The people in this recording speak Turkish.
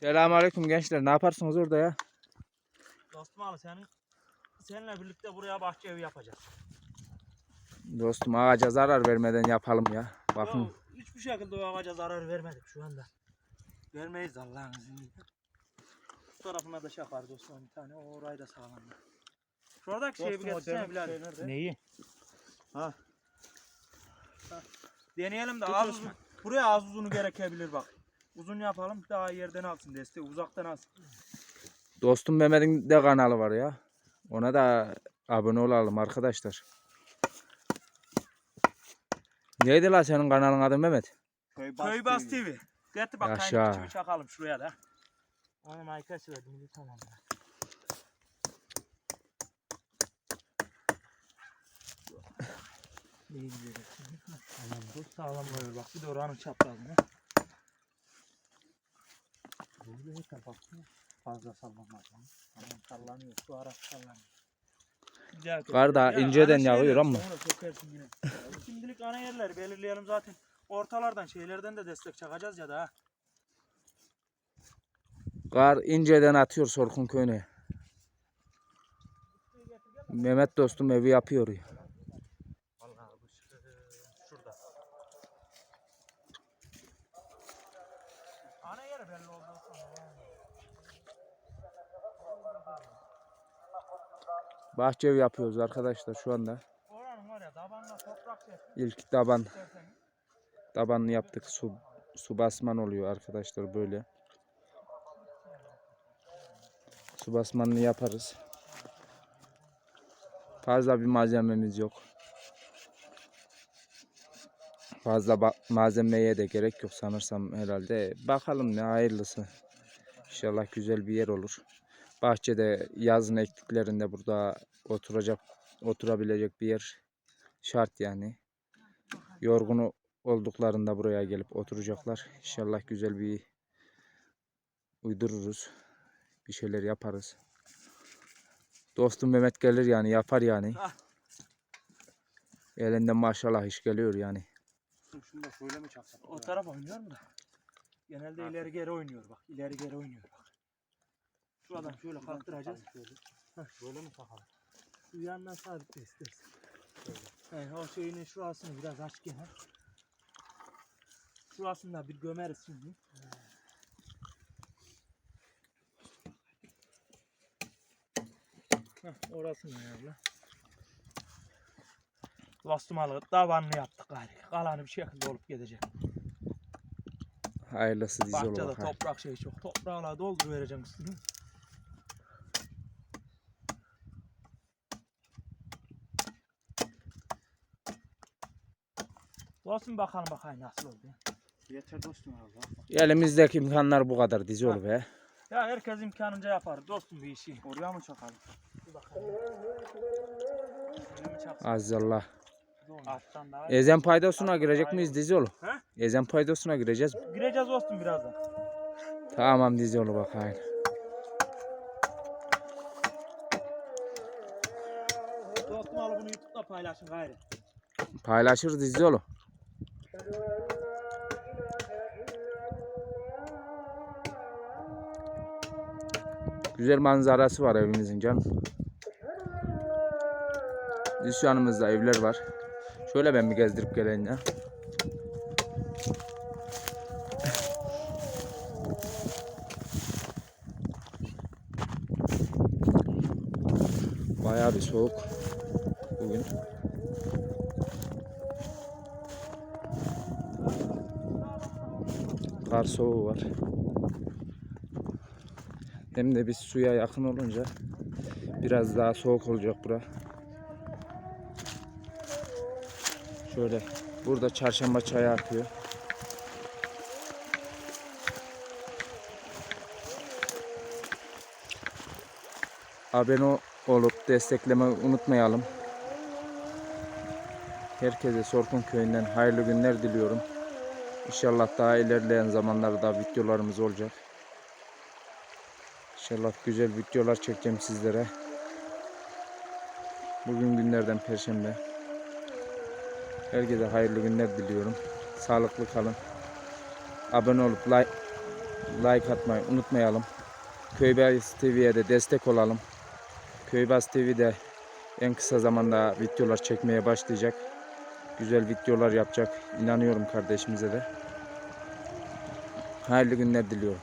Selamünaleyküm gençler. Ne yaparsınız orada ya? Dostum abi senin seninle birlikte buraya bahçe evi yapacağız. Dostum ağaca zarar vermeden yapalım ya. Bakın Yo, hiçbir şekilde o ağaca zarar vermedik şu anda. Vermeyiz Allah'ın izniyle. Bu tarafına da şakar dostum bir tane. O orayı da sağlam. Şuradaki şeyi bir getirsene birader. şey nerede? Neyi? Ha. Deneyelim de uzun. Buraya az uzunu gerekebilir bak. Uzun yapalım daha yerden alsın desteği uzaktan alsın. dostum Mehmet'in de kanalı var ya. Ona da abone olalım arkadaşlar. Neydi la senin kanalın adı Mehmet? Köy Bas TV. Getir bak Yaşa. kaynak içimi çakalım şuraya da. Onun arkası verdim bir tamam. İyi gidiyor. Tamam bu sağlam böyle bak bir de oranın çaprazını. Böyle yeter bak. Fazla sallanmaz. lan. Tamam sallanıyor. Şu ara sallanıyor. Kar da inceden yağıyor ama. Şimdilik ana yerleri belirleyelim zaten. Ortalardan şeylerden de destek çakacağız ya da ha. Kar inceden atıyor Sorkun köyüne. Mehmet dostum evi yapıyor. ya. Vallahi bu şu- şurada. Ana yeri belli oldu sonra. Bahçe evi yapıyoruz arkadaşlar şu anda. İlk taban tabanını yaptık. Su su basman oluyor arkadaşlar böyle. Su basmanını yaparız. Fazla bir malzememiz yok. Fazla malzemeye de gerek yok sanırsam herhalde. Bakalım ne hayırlısı. İnşallah güzel bir yer olur. Bahçede yazın ektiklerinde burada oturacak oturabilecek bir yer şart yani. Yorgunu olduklarında buraya gelip oturacaklar. İnşallah güzel bir uydururuz. Bir şeyler yaparız. Dostum Mehmet gelir yani yapar yani. Elinden maşallah iş geliyor yani. Şunu da şöyle mi çaksak? O taraf oynuyor mu da? Genelde ileri geri oynuyor bak. İleri geri oynuyor bak. Şuradan şöyle kalktıracağız. Böyle mi çakalım? Şu yandan sabitle istersen. He, o şeyinin şurasını biraz aç gene. Şurasını da bir gömeriz şimdi. Heh, orasını ayarla. Lastimalı tavanını yaptık gari. Kalanı bir şekilde olup gidecek. Hayırlısı dizi Bahçede olur. ha. toprak şey çok. Toprağla doldur vereceğim üstünü. Olsun bakalım bakayım nasıl oldu. Yeter dostum abi. bak. Elimizdeki imkanlar bu kadar dizi olur be. Ya herkes imkanınca yapar. Dostum bir işi. Oraya mı çakalım? Bir bakalım. Çaksın? Azallah. Ezen paydosuna girecek miyiz dizi? He? Ezen paydosuna gireceğiz. Gireceğiz dostum birazdan. Tamam dizi olur bakayım. Dostum al bunu YouTube'da paylaşın gayrı. Paylaşır dizi olur. Güzel manzarası var evimizin canım. Yanımızda evler var. Şöyle ben bir gezdirip geleyim ya. Bayağı bir soğuk bugün. Kar soğuğu var. Hem de biz suya yakın olunca biraz daha soğuk olacak bura. Şöyle burada çarşamba çayı akıyor. Abone olup desteklemeyi unutmayalım. Herkese Sorkun Köyü'nden hayırlı günler diliyorum. İnşallah daha ilerleyen zamanlarda videolarımız olacak. İnşallah güzel videolar çekeceğim sizlere. Bugün günlerden perşembe. Herkese hayırlı günler diliyorum. Sağlıklı kalın. Abone olup like like atmayı unutmayalım. Köybaz TV'ye de destek olalım. Köybaz TV de en kısa zamanda videolar çekmeye başlayacak. Güzel videolar yapacak. İnanıyorum kardeşimize de. Hayırlı günler diliyorum.